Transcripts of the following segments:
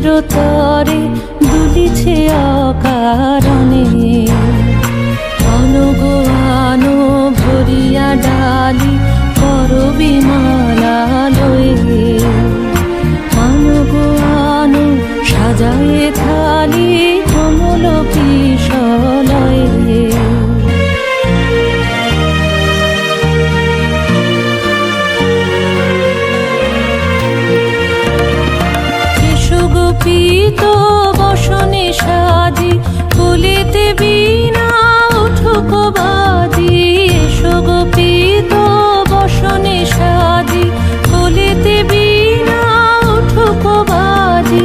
কিসের তরে দুলিছে অকারণে। অনুগানো ভরিয়া ডালি করবি মালা লয়ে আনো সাজায়ে থালি ফুলিতে বিনা উঠুক বাজি এসো গোপিত বসনে সাজি। ফুলিতে বিনা উঠুক বাজি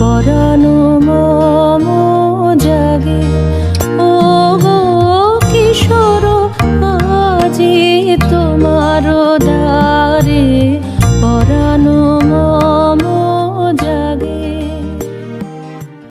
说着